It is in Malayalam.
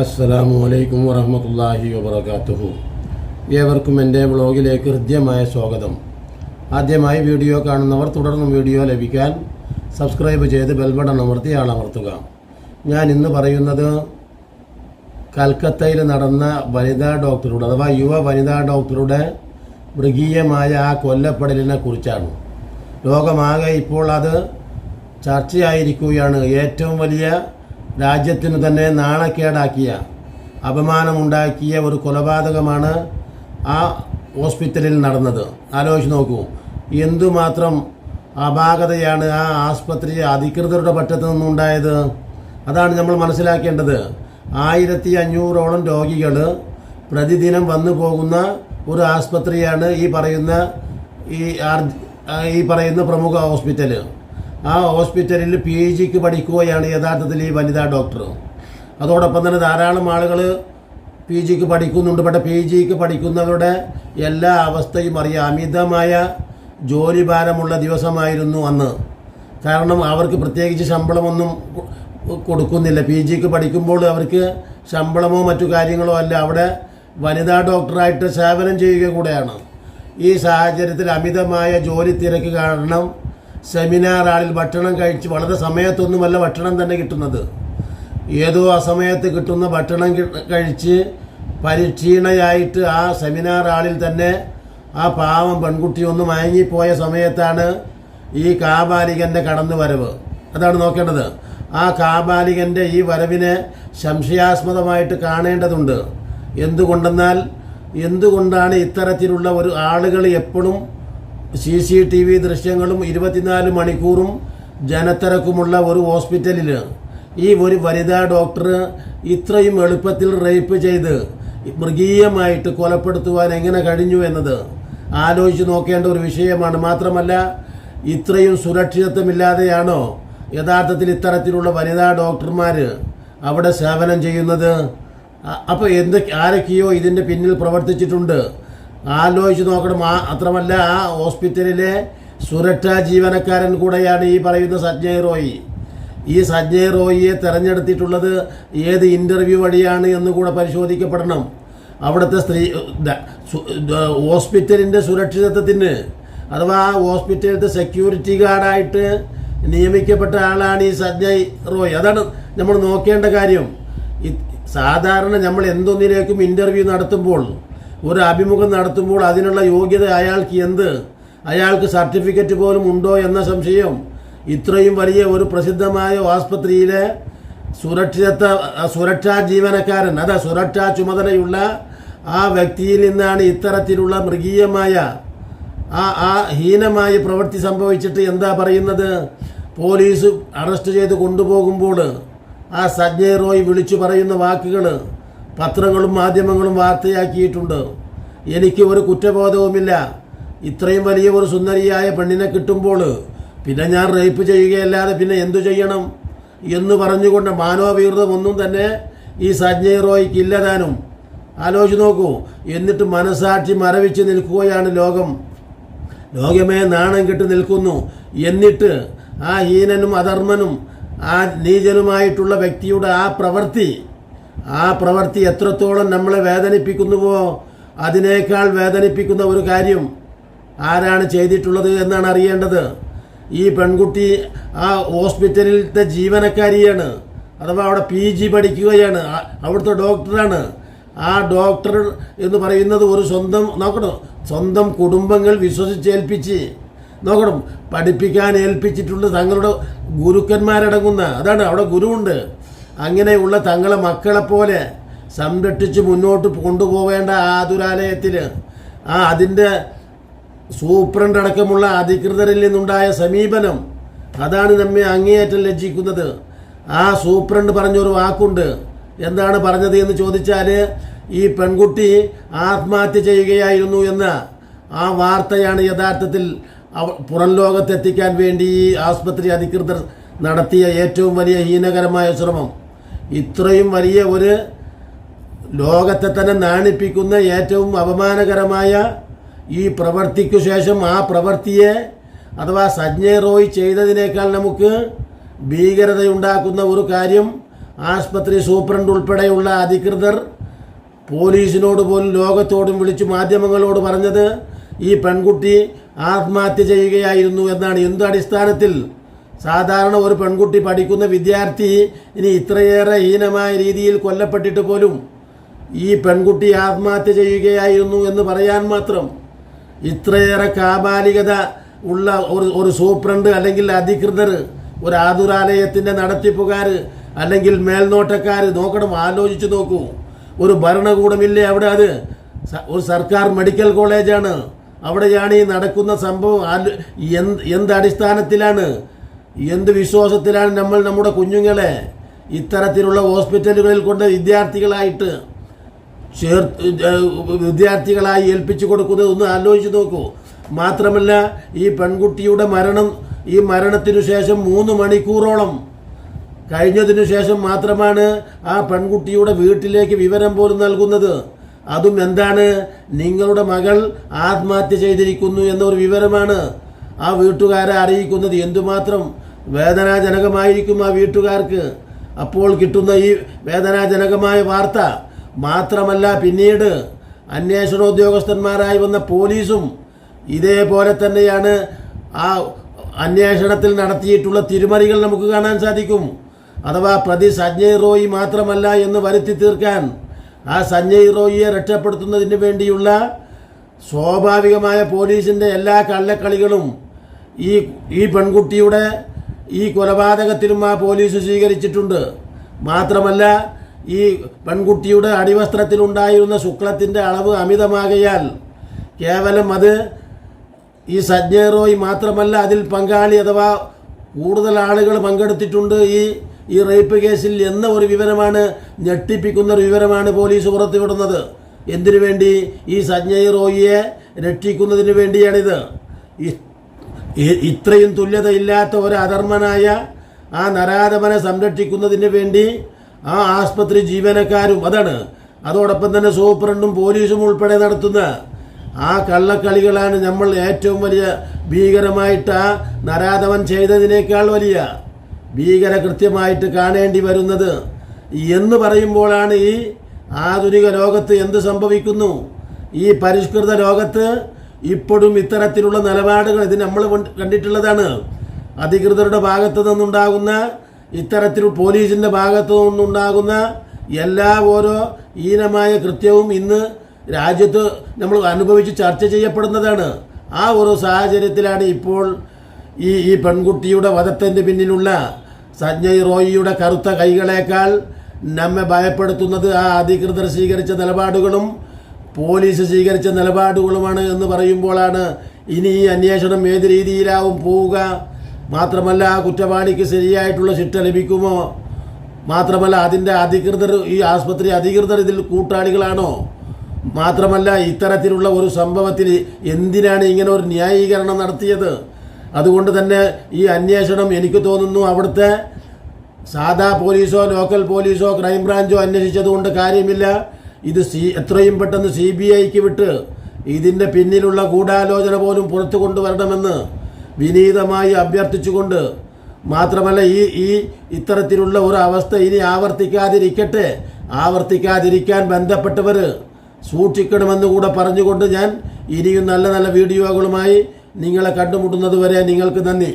അസ്സലാമു അലൈക്കും വറഹമത്തല്ലാഹി വബർക്കാത്തുഹു ഏവർക്കും എന്റെ വ്ളോഗിലേക്ക് ഹൃദ്യമായ സ്വാഗതം. ആദ്യമായി വീഡിയോ കാണുന്നവർ തുടർന്നും വീഡിയോ ലഭിക്കാൻ സബ്സ്ക്രൈബ് ചെയ്ത് ബെൽബട്ടൺ അമർത്തി ആളമർത്തുക ഞാൻ ഇന്ന് പറയുന്നത് കൽക്കത്തയിൽ നടന്ന വനിതാ ഡോക്ടറുടെ അഥവാ യുവ വനിതാ ഡോക്ടറുടെ മൃഗീയമായ ആ കൊല്ലപ്പെടലിനെ കുറിച്ചാണ്. ലോകമാകെ ഇപ്പോൾ അത് ചർച്ചയായിരിക്കുകയാണ്. ഏറ്റവും വലിയ രാജ്യത്തിന് തന്നെ നാണക്കേടാക്കിയ അപമാനമുണ്ടാക്കിയ ഒരു കൊലപാതകമാണ് ആ ഹോസ്പിറ്റലിൽ നടന്നത്. ആലോചിച്ച് നോക്കൂ. എന്തുമാത്രം അപാകതയാണ് ആ ആസ്പത്രി അധികൃതരുടെ പറ്റത്ത് നിന്നുണ്ടായത്? അതാണ് നമ്മൾ മനസ്സിലാക്കേണ്ടത്. ആയിരത്തി അഞ്ഞൂറോളം രോഗികൾ പ്രതിദിനം വന്നു പോകുന്ന ഒരു ആസ്പത്രിയാണ് ഈ പറയുന്ന ഈ ഈ പറയുന്ന പ്രമുഖ ഹോസ്പിറ്റൽ ആ ഹോസ്പിറ്റലിൽ പി ജിക്ക് പഠിക്കുകയാണ് യഥാർത്ഥത്തിൽ ഈ വനിതാ ഡോക്ടർ. അതോടൊപ്പം തന്നെ ധാരാളം ആളുകൾ പി ജിക്ക് പഠിക്കുന്നുണ്ട്. പക്ഷേ പി ജിക്ക് പഠിക്കുന്നവരുടെ എല്ലാ അവസ്ഥയും അറിയാം. അമിതമായ ജോലി ഭാരമുള്ള ദിവസമായിരുന്നു അന്ന്. കാരണം അവർക്ക് പ്രത്യേകിച്ച് ശമ്പളമൊന്നും കൊടുക്കുന്നില്ല. പി ജിക്ക് പഠിക്കുമ്പോൾ അവർക്ക് ശമ്പളമോ മറ്റു കാര്യങ്ങളോ അല്ല. അവിടെ വനിതാ ഡോക്ടറായിട്ട് സേവനം ചെയ്യുക കൂടെയാണ്. ഈ സാഹചര്യത്തിൽ അമിതമായ ജോലി തിരക്ക് കാരണം സെമിനാർ ഹാളിൽ ഭക്ഷണം കഴിച്ച് വളരെ സമയത്തൊന്നുമല്ല ഭക്ഷണം തന്നെ കിട്ടുന്നത്. ഏതോ അസമയത്ത് കിട്ടുന്ന ഭക്ഷണം കഴിച്ച് പരിക്ഷീണയായിട്ട് ആ സെമിനാർ ഹാളിൽ തന്നെ ആ പാവം പെൺകുട്ടി ഒന്ന് മയങ്ങിപ്പോയ സമയത്താണ് ഈ കാബാലികന്റെ കടന്നു വരവ് അതാണ് നോക്കേണ്ടത്. ആ കാബാലികന്റെ ഈ വരവിനെ സംശയാസ്പദമായിട്ട് കാണേണ്ടതുണ്ട്. എന്തുകൊണ്ടെന്നാൽ എന്തുകൊണ്ടാണ് ഇത്തരത്തിലുള്ള ഒരു ആളുകൾ എപ്പോഴും സി സി ടി വി ദൃശ്യങ്ങളും ഇരുപത്തിനാല് മണിക്കൂറും ജനത്തിരക്കുമുള്ള ഒരു ഹോസ്പിറ്റലിൽ ഈ ഒരു വനിതാ ഡോക്ടർ ഇത്രയും എളുപ്പത്തിൽ റേപ്പ് ചെയ്ത് മൃഗീയമായിട്ട് കൊലപ്പെടുത്തുവാൻ എങ്ങനെ കഴിഞ്ഞു എന്നത് ആലോചിച്ച് നോക്കേണ്ട ഒരു വിഷയമാണ്. മാത്രമല്ല ഇത്രയും സുരക്ഷിതത്വമില്ലാതെയാണോ യഥാർത്ഥത്തിൽ ഇത്തരത്തിലുള്ള വനിതാ ഡോക്ടർമാർ അവിടെ സേവനം ചെയ്യുന്നത്? അപ്പോൾ എന്ത് ആരൊക്കെയോ ഇതിന്റെ പിന്നിൽ പ്രവർത്തിച്ചിട്ടുണ്ട്. ആലോചിച്ച് നോക്കണം. ആ അത്രമല്ല ഹോസ്പിറ്റലിലെ സുരക്ഷാ ജീവനക്കാരൻ കൂടെയാണ് ഈ പറയുന്ന സഞ്ജയ് റോയി. ഈ സഞ്ജയ് റോയിയെ തെരഞ്ഞെടുത്തിട്ടുള്ളത് ഏത് ഇന്റർവ്യൂ വഴിയാണ് എന്ന് കൂടെ പരിശോധിക്കപ്പെടണം. അവിടുത്തെ സ്ത്രീ ഹോസ്പിറ്റലിന്റെ സുരക്ഷിതത്വത്തിന് അഥവാ ആ ഹോസ്പിറ്റലിലത്തെ സെക്യൂരിറ്റി ഗാർഡായിട്ട് നിയമിക്കപ്പെട്ട ആളാണ് ഈ സഞ്ജയ് റോയി. അതാണ് നമ്മൾ നോക്കേണ്ട കാര്യം. സാധാരണ നമ്മൾ എന്തൊന്നിലേക്കും ഇന്റർവ്യൂ നടത്തുമ്പോൾ ഒരു അഭിമുഖം നടത്തുമ്പോൾ അതിനുള്ള യോഗ്യത അയാൾക്ക് എന്ത്? അയാൾക്ക് സർട്ടിഫിക്കറ്റ് പോലും ഉണ്ടോ എന്ന സംശയം. ഇത്രയും വലിയ ഒരു പ്രസിദ്ധമായ ആസ്പത്രിയിലെ സുരക്ഷിത സുരക്ഷാ ജീവനക്കാരൻ അതാ സുരക്ഷാ ചുമതലയുള്ള ആ വ്യക്തിയിൽ നിന്നാണ് ഇത്തരത്തിലുള്ള മൃഗീയമായ ആ ആ ഹീനമായ പ്രവൃത്തി സംഭവിച്ചിട്ട് എന്താ പറയുന്നത്? പോലീസ് അറസ്റ്റ് ചെയ്ത് കൊണ്ടുപോകുമ്പോൾ ആ സജ്ഞയ് റോയ് വിളിച്ചു പറയുന്ന വാക്കുകൾ പത്രങ്ങളും മാധ്യമങ്ങളും വാർത്തയാക്കിയിട്ടുണ്ട്. എനിക്ക് ഒരു കുറ്റബോധവുമില്ല. ഇത്രയും വലിയ ഒരു സുന്ദരിയായ പെണ്ണിനെ കിട്ടുമ്പോൾ പിന്നെ ഞാൻ റേപ്പ് ചെയ്യുകയല്ലാതെ പിന്നെ എന്തു ചെയ്യണം? എന്ന് പറഞ്ഞുകൊണ്ട് മാനവവീർതം ഒന്നും തന്നെ ഈ സഞ്ജയ് റോയ്ക്ക് ഇല്ലതാനും ആലോചിച്ച് നോക്കൂ. എന്നിട്ട് മനസാക്ഷി മരവിച്ച് നിൽക്കുകയാണ് ലോകം. ലോകമേ നാണം കെട്ട് നിൽക്കുന്നു. എന്നിട്ട് ആ ഹീനനും അധർമ്മനും ആ നീചനുമായിട്ടുള്ള വ്യക്തിയുടെ ആ പ്രവൃത്തി ആ പ്രവൃത്തി എത്രത്തോളം നമ്മളെ വേദനിപ്പിക്കുന്നുവോ അതിനേക്കാൾ വേദനിപ്പിക്കുന്ന ഒരു കാര്യം ആരാണ് ചെയ്തിട്ടുള്ളത് എന്നാണ് അറിയേണ്ടത്. ഈ പെൺകുട്ടി ആ ഹോസ്പിറ്റലിലത്തെ ജീവനക്കാരിയാണ്. അഥവാ അവിടെ പി ജി പഠിക്കുകയാണ്. അവിടുത്തെ ഡോക്ടറാണ്. ആ ഡോക്ടർ എന്ന് പറയുന്നത് ഒരു സ്വന്തം നോക്കണം സ്വന്തം കുടുംബങ്ങൾ വിശ്വസിച്ചേൽപ്പിച്ച് നോക്കണം പഠിപ്പിക്കാൻ ഏൽപ്പിച്ചിട്ടുള്ള തങ്ങളുടെ ഗുരുക്കന്മാരടങ്ങുന്ന അതാണ് അവിടെ ഗുരുവുണ്ട്. അങ്ങനെയുള്ള തങ്ങളെ മക്കളെപ്പോലെ സംരക്ഷിച്ച് മുന്നോട്ട് കൊണ്ടുപോവേണ്ട ആതുരാലയത്തിൽ ആ അതിന്റെ സൂപ്രണ്ട് അടക്കമുള്ള അധികൃതരിൽ നിന്നുണ്ടായ സമീപനം അതാണ് നമ്മെ അങ്ങേയറ്റം ലജ്ജിക്കുന്നത്. ആ സൂപ്രണ്ട് പറഞ്ഞൊരു വാക്കുണ്ട്. എന്താണ് പറഞ്ഞത് എന്ന് ചോദിച്ചാൽ ഈ പെൺകുട്ടി ആത്മഹത്യ ചെയ്യുകയായിരുന്നു എന്ന ആ വാർത്തയാണ് യഥാർത്ഥത്തിൽ പുറം ലോകത്തെത്തിക്കാൻ വേണ്ടി ഈ ആസ്പത്രി അധികൃതർ നടത്തിയ ഏറ്റവും വലിയ ഹീനകരമായ ശ്രമം. ഇത്രയും വലിയ ഒരു ലോകത്തെ തന്നെ നാണിപ്പിക്കുന്ന ഏറ്റവും അപമാനകരമായ ഈ പ്രവൃത്തിക്കു ശേഷം ആ പ്രവൃത്തിയെ അഥവാ സഞ്ജയ് റോയ് ചെയ്തതിനേക്കാൾ നമുക്ക് ഭീകരതയുണ്ടാക്കുന്ന ഒരു കാര്യം ആശുപത്രി സൂപ്രണ്ട് ഉൾപ്പെടെയുള്ള അധികൃതർ പോലീസിനോട് പോലും ലോകത്തോടും വിളിച്ചു മാധ്യമങ്ങളോട് പറഞ്ഞത് ഈ പെൺകുട്ടി ആത്മഹത്യ ചെയ്യുകയായിരുന്നു എന്നാണ്. എന്ത് അടിസ്ഥാനത്തിൽ സാധാരണ ഒരു പെൺകുട്ടി പഠിക്കുന്ന വിദ്യാർത്ഥി ഇനി ഇത്രയേറെ ഹീനമായ രീതിയിൽ കൊല്ലപ്പെട്ടിട്ട് പോലും ഈ പെൺകുട്ടി ആത്മഹത്യ ചെയ്യുകയായിരുന്നു എന്ന് പറയാൻ മാത്രം ഇത്രയേറെ കാബാലികത ഉള്ള ഒരു ഒരു സൂപ്രണ്ട് അല്ലെങ്കിൽ അധികൃതർ ഒരു ആതുരാലയത്തിന്റെ നടത്തിപ്പുകാർ അല്ലെങ്കിൽ മേൽനോട്ടക്കാർ നോക്കണം ആലോചിച്ച് നോക്കൂ. ഒരു ഭരണകൂടമില്ലേ അവിടെ അത്? ഒരു സർക്കാർ മെഡിക്കൽ കോളേജാണ്. അവിടെയാണ് ഈ നടക്കുന്ന സംഭവം. എന്ത് എന്ത് അടിസ്ഥാനത്തിലാണ് എന്ത് വിശ്വാസത്തിലാണ് നമ്മൾ നമ്മുടെ കുഞ്ഞുങ്ങളെ ഇത്തരത്തിലുള്ള ഹോസ്പിറ്റലുകളിൽ കൊണ്ട് വിദ്യാർത്ഥികളായിട്ട് ഏഹ് വിദ്യാർത്ഥികളായി ഏൽപ്പിച്ചു കൊടുക്കുന്നത് ഒന്ന് ആലോചിച്ച് നോക്കൂ. മാത്രമല്ല ഈ പെൺകുട്ടിയുടെ മരണം ഈ മരണത്തിനു ശേഷം മൂന്ന് മണിക്കൂറോളം കഴിഞ്ഞതിനു ശേഷം മാത്രമാണ് ആ പെൺകുട്ടിയുടെ വീട്ടിലേക്ക് വിവരം പോലും നൽകുന്നത്. അതും എന്താണ്? നിങ്ങളുടെ മകൾ ആത്മഹത്യ ചെയ്തിരിക്കുന്നു എന്നൊരു വിവരമാണ്. ആ വീട്ടുകാരെ അറിയിക്കുന്നത് എന്തുമാത്രം വേദനാജനകമായിരിക്കും ആ വീട്ടുകാർക്ക്. അപ്പോൾ കിട്ടുന്ന ഈ വേദനാജനകമായ വാർത്ത മാത്രമല്ല പിന്നീട് അന്വേഷണ ഉദ്യോഗസ്ഥന്മാരായി വന്ന പോലീസും ഇതേപോലെ തന്നെയാണ് ആ അന്വേഷണത്തിൽ നടത്തിയിട്ടുള്ള തിരുമറികൾ നമുക്ക് കാണാൻ സാധിക്കും. അഥവാ പ്രതി സഞ്ജയ് റോയി മാത്രമല്ല എന്ന് വരുത്തി തീർക്കാൻ ആ സഞ്ജയ് റോയിയെ രക്ഷപ്പെടുത്തുന്നതിന് വേണ്ടിയുള്ള സ്വാഭാവികമായ പോലീസിന്റെ എല്ലാ കള്ളക്കളികളും ഈ ഈ പെൺകുട്ടിയുടെ ഈ കൊലപാതകത്തിലും ആ പോലീസ് സ്വീകരിച്ചിട്ടുണ്ട്. മാത്രമല്ല ഈ പെൺകുട്ടിയുടെ അടിവസ്ത്രത്തിലുണ്ടായിരുന്ന ശുക്ലത്തിന്റെ അളവ് അമിതമാകയാൽ കേവലം അത് ഈ സജ്ഞറോയി മാത്രമല്ല അതിൽ പങ്കാളി അഥവാ കൂടുതൽ ആളുകൾ പങ്കെടുത്തിട്ടുണ്ട് ഈ ഈ റേപ്പ് കേസിൽ എന്ന ഒരു വിവരമാണ് ഞെട്ടിപ്പിക്കുന്ന ഒരു വിവരമാണ് പോലീസ് പുറത്തുവിടുന്നത്. എന്തിനു വേണ്ടി ഈ സജ്ഞയ് റോയിയെ രക്ഷിക്കുന്നതിന് വേണ്ടിയാണിത്? ഇത്രയും തുല്യതയില്ലാത്ത ഒരു അധർമ്മനായ ആ നരാധമനെ സംരക്ഷിക്കുന്നതിന് വേണ്ടി ആ ആസ്പത്രി ജീവനക്കാരും അതാണ്. അതോടൊപ്പം തന്നെ സൂപ്രണ്ടും പോലീസും ഉൾപ്പെടെ നടത്തുന്ന ആ കള്ളക്കളികളാണ് നമ്മൾ ഏറ്റവും വലിയ ഭീകരമായിട്ട് ആ നരാധവൻ ചെയ്തതിനേക്കാൾ വലിയ ഭീകര കൃത്യമായിട്ട് കാണേണ്ടി വരുന്നത്. എന്ന് പറയുമ്പോഴാണ് ഈ ആധുനിക ലോകത്ത് എന്ത് സംഭവിക്കുന്നു? ഈ പരിഷ്കൃത ലോകത്ത് ഇപ്പോഴും ഇത്തരത്തിലുള്ള നിലപാടുകൾ ഇത് നമ്മൾ കണ്ടിട്ടുള്ളതാണ്. അധികൃതരുടെ ഭാഗത്തു നിന്നുണ്ടാകുന്ന ഇത്തരത്തിൽ പോലീസിന്റെ ഭാഗത്തു നിന്നുണ്ടാകുന്ന എല്ലാ ഓരോ ഹീനമായ കൃത്യവും ഇന്ന് രാജ്യത്ത് നമ്മൾ അനുഭവിച്ച് ചർച്ച ചെയ്യപ്പെടുന്നതാണ്. ആ ഓരോ സാഹചര്യത്തിലാണ് ഇപ്പോൾ ഈ ഈ പെൺകുട്ടിയുടെ വധത്തിന്റെ പിന്നിലുള്ള സഞ്ജയ് റോയിയുടെ കറുത്ത കൈകളേക്കാൾ നമ്മെ ഭയപ്പെടുത്തുന്നത് ആ അധികൃതർ സ്വീകരിച്ച നിലപാടുകളും പോലീസ് സ്വീകരിച്ച നിലപാടുകളുമാണ് എന്ന് പറയുമ്പോഴാണ് ഇനി ഈ അന്വേഷണം ഏത് രീതിയിലാവും പോവുക. മാത്രമല്ല കുറ്റവാളിക്ക് ശരിയായിട്ടുള്ള ശിക്ഷ ലഭിക്കുമോ? മാത്രമല്ല അതിന്റെ അധികൃതർ ഈ ആസ്പത്രി അധികൃതർ ഇതിൽ കൂട്ടാളികളാണോ? മാത്രമല്ല ഇത്തരത്തിലുള്ള ഒരു സംഭവത്തിൽ എന്തിനാണ് ഇങ്ങനെ ഒരു ന്യായീകരണം നടത്തിയത്? അതുകൊണ്ട് തന്നെ ഈ അന്വേഷണം എനിക്ക് തോന്നുന്നു അവിടുത്തെ സാധാ പോലീസോ ലോക്കൽ പോലീസോ ക്രൈംബ്രാഞ്ചോ അന്വേഷിച്ചതുകൊണ്ട് കാര്യമില്ല. ഇത് സി എത്രയും പെട്ടെന്ന് സി ബി ഐക്ക് വിട്ട് ഇതിന്റെ പിന്നിലുള്ള ഗൂഢാലോചന പോലും പുറത്തു കൊണ്ടുവരണമെന്ന് വിനീതമായി അഭ്യർത്ഥിച്ചുകൊണ്ട് മാത്രമല്ല ഈ ഈ ഇത്തരത്തിലുള്ള ഒരു അവസ്ഥ ഇനി ആവർത്തിക്കാതിരിക്കട്ടെ. ആവർത്തിക്കാതിരിക്കാൻ ബന്ധപ്പെട്ടവർ സൂക്ഷിക്കണമെന്ന് കൂടെ പറഞ്ഞുകൊണ്ട് ഞാൻ ഇനിയും നല്ല നല്ല വീഡിയോകളുമായി നിങ്ങളെ കണ്ടുമുട്ടുന്നത് വരെ നിങ്ങൾക്ക് നന്ദി.